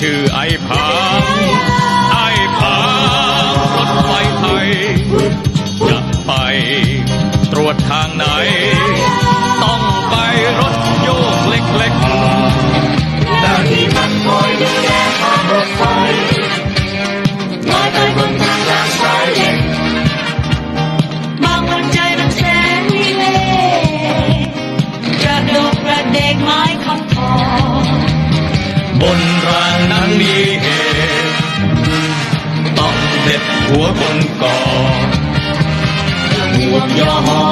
ชื่อไอ้ผางไอ้ผางรถไฟไทย จะไปตรวจทางไหน ต้องไปรถโยกเล็กๆ บนรางนั้นมีเหตุต้องเด็ดหัวคนก่อห่วงยอหอ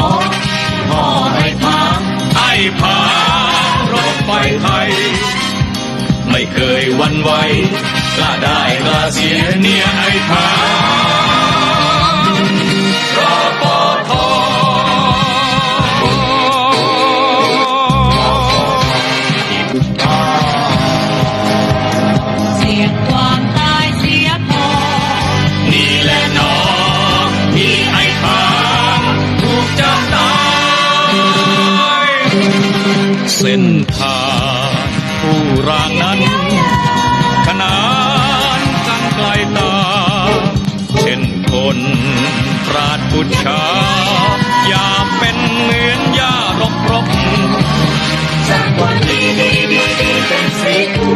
พ่อให้พาไอ้พารถไฟไทย ไม่เคยวันไหวกล้าได้กล้าเสียเนี่ยไอ้พา เส้นทางผู้รางนั้น ขนานกันไกลตา เช่นคนปราดพุชา อย่าเป็นเหมือนหญ้ารกรกสักวันดีดีดีดีเป็นสีกู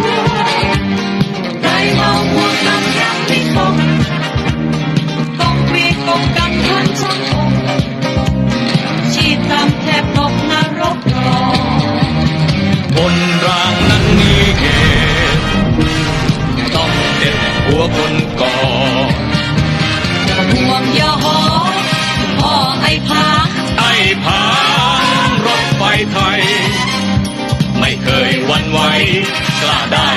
ได้เมาห่วงน้ำยังที่ฟงต้องมีกบกันทั้งสัง องอย่าหอพ่อไอ้พาไอ้พางรถไฟไทย ไม่เคยวันไหวกล้าได้